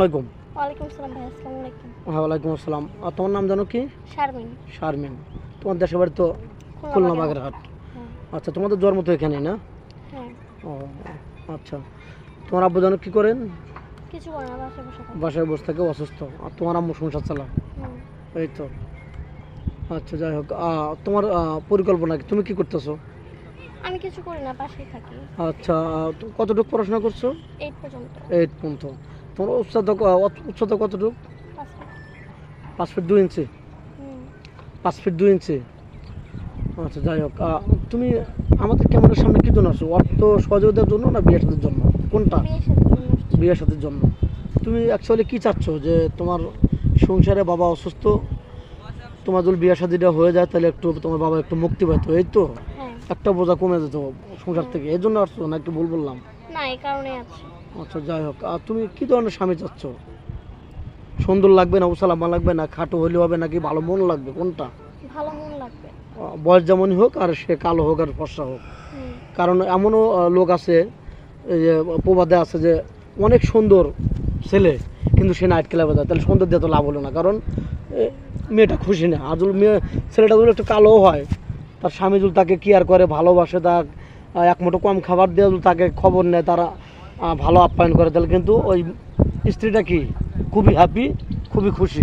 আলাইকুম। ওয়ালাইকুম আসসালাম ভাই আসসালামু আলাইকুম। হ্যাঁ ওয়ালাইকুম আসসালাম। আর তোমার নাম জানো কি? শারমিন। শারমিন। তোমার দেশের বাড়ি তো খুলনা বাগেরহাট। হ্যাঁ। আচ্ছা তোমাদের জন্ম তো এখানেই না? হ্যাঁ। ও আচ্ছা। তোমার আব্বু জানো কি করেন? কিছু করে না বাসায় বসে থাকি। বাসায় বসে থাকে অসুস্থ। আর তোমার আম্মু সংসার চালা এই তো। আচ্ছা যাই হোক। তোমার পরিকল্পনা কি? তুমি কি করতেছো? আমি কিছু করি না পাশেই থাকি। আচ্ছা কতটুকু পড়াশোনা করছ? এইট পর্যন্ত। এইট পর্যন্ত। তোমার উচ্চতা উচ্চতা কতটুকু? পাঁচ ফিট। দুই ইঞ্চি? পাঁচ ফিট দুই ইঞ্চি? আচ্ছা যাই হোক তুমি আমাদের ক্যামেরার সামনে কি জন্য আসো অর্থ সহযোগিতার জন্য না বিয়ে সাথের জন্য? কোনটা? বিয়ের সাথে জন্য বিয়ে সাথের জন্য। তুমি অ্যাকচুয়ালি কি চাচ্ছ? যে তোমার সংসারে বাবা অসুস্থ তোমার যদি বিয়ে শাদিটা হয়ে যায় তাহলে একটু তোমার বাবা একটু মুক্তি পাইতো এই তো? হ্যাঁ। একটা বোঝা কমে যেত সংসার থেকে। এই জন্য আসছো না একটু ভুল বললাম? না এই কারণে আছে আচ্ছা যাই হোক। আর তুমি কি ধরনের স্বামী চাচ্ছ? সুন্দর লাগবে না উসালামা লাগবে না খাটো হলে হবে নাকি ভালো মন লাগবে? কোনটা? ভালো মন লাগবে। বয়স যেমনই হোক আর সে কালো হোক আর ফর্সা হোক। কারণ এমনও লোক আছে এই যে প্রবাদে আছে যে অনেক সুন্দর ছেলে কিন্তু সে নাইট ক্লাবে যায় তাহলে সুন্দর দিয়ে তো লাভ হলো না। কারণ মেয়েটা খুশি না। আর যদি মেয়ে ছেলেটা যদি একটু কালো হয় তার স্বামী যদি তাকে কেয়ার করে ভালোবাসে তার আহ, এক মুঠো কম খাবার দিয়ে তাকে খবর নেয় তারা ভালো আপ্যায়ন করে তাহলে কিন্তু ওই স্ত্রীটা কি? খুবই হ্যাপি খুবই খুশি।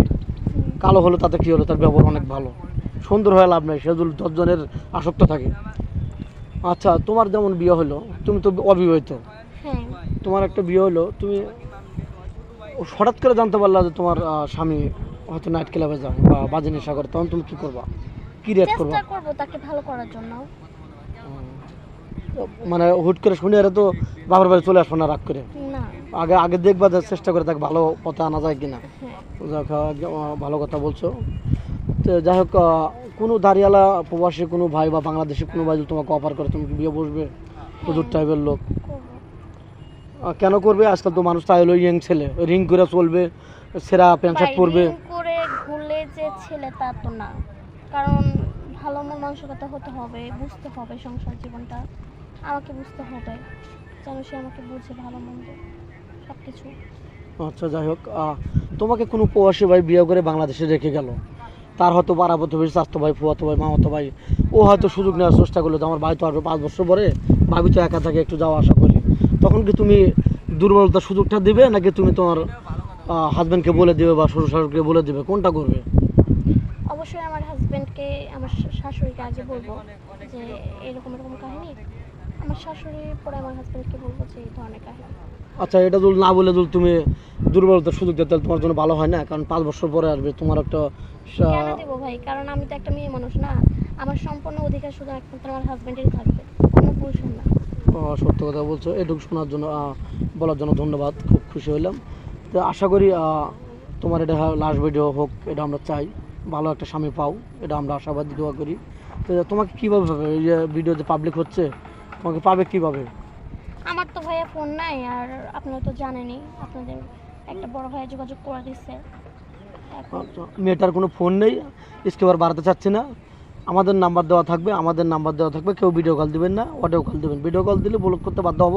কালো হলো তাতে কী হলো? তার ব্যবহার অনেক ভালো। সুন্দর হয়ে লাভ নেই সে যদি দশজনের আসক্ত থাকে। আচ্ছা তোমার যেমন বিয়ে হলো তুমি তো অবিবাহিত। হ্যাঁ। তোমার একটা বিয়ে হলো তুমি হঠাৎ করে জানতে পারলা যে তোমার স্বামী হয়তো নাইট ক্লাবে যায় বা বাজে নেশা করে তখন তুমি কি করবা? কি রিয়াক্ট করবা চেষ্টা করব? তাকে ভালো করার জন্য। মানে হুট করে শুনে এরা তো বাবার বাড়ি চলে আসব না রাগ করে। আগে আগে দেখবা চেষ্টা করে তাকে ভালো পথে আনা যায় কিনা। হ্যাঁ ভালো কথা বলছো। তো যাই হোক কোনো দাঁড়িয়ালা প্রবাসী কোনো ভাই বা বাংলাদেশি কোনো ভাই যদি তোমাকে অফার করে তুমি বিয়ে বসবে? প্রচুর টাইপের লোক। কেন করবে? আজকাল তো মানুষ তাই হলো ইয়ং ছেলে রিং করে চলবে সেরা প্যান্ট শার্ট পরবে। করে ঘুরলে যে ছেলে তা তো না। কারণ ভালো মন মানসিকতা হতে হবে বুঝতে হবে সংসার জীবনটা। আমাকে বুঝতে হবে যেন সে আমাকে বুঝে ভালো মন্দ সব কিছু আচ্ছা যাই হোক তোমাকে কোনো প্রবাসী ভাই বিয়ে করে বাংলাদেশে রেখে গেল? তার হয়তো পাড়া প্রতিবেশী স্বাস্থ্য ভাই ফুয়াতো ভাই মামাতো ভাই ও হয়তো সুযোগ নেওয়ার চেষ্টা করল যে আমার ভাই তো আসবে পাঁচ বছর পরে ভাবি তো একা থাকে একটু যাওয়া আসা করি। তখন কি তুমি দুর্বলতার সুযোগটা দিবে নাকি তুমি তোমার হাজব্যান্ডকে বলে দেবে বা শ্বশুর শাশুড়িকে বলে দেবে? কোনটা করবে? অবশ্যই আমার হাজব্যান্ডকে আমার শাশুড়িকে আগে বলব যে এরকম এরকম কাহিনী আমার শাশুড়ি পরে আমার হাজব্যান্ডকে বলব যে এই ধরনের কাহিনী। আচ্ছা এটা যদি না বলে যদি তুমি দুর্বলতার সুযোগ দেয় তাহলে তোমার জন্য ভালো হয় না? কারণ পাঁচ বছর পরে আসবে তোমার একটা কেন দেবো ভাই? কারণ আমি তো একটা মেয়ে মানুষ না। আমার সম্পূর্ণ অধিকার শুধু একমাত্র আমার হাজব্যান্ডেরই থাকবে। অন্য পুরুষের না। ও, সত্য কথা বলছো। এটুকু শোনার জন্য বলার জন্য ধন্যবাদ। খুব খুশি হইলাম। তো আশা করি তোমার এটা লাস্ট ভিডিও হোক এটা আমরা চাই। ভালো একটা স্বামী পাও এটা আমরা আশাবাদী দোয়া করি। তো তোমাকে কীভাবে ভিডিও যে পাবলিক হচ্ছে তোমাকে পাবে কীভাবে? আমার তো ভাইয়া ফোন নাই আর আপনারা তো জানেনই আপনাদের একটা বড় ভাইয়া যোগাযোগ করে দিচ্ছে এখন মেয়েটার কোনো ফোন নেই স্কেবার বাড়াতে চাচ্ছি না। আমাদের নাম্বার দেওয়া থাকবে আমাদের নাম্বার দেওয়া থাকবে কেউ ভিডিও কল দিবেন না অডিও কল দিবেন। ভিডিও কল দিলে ব্লক করতে বাধ্য হব।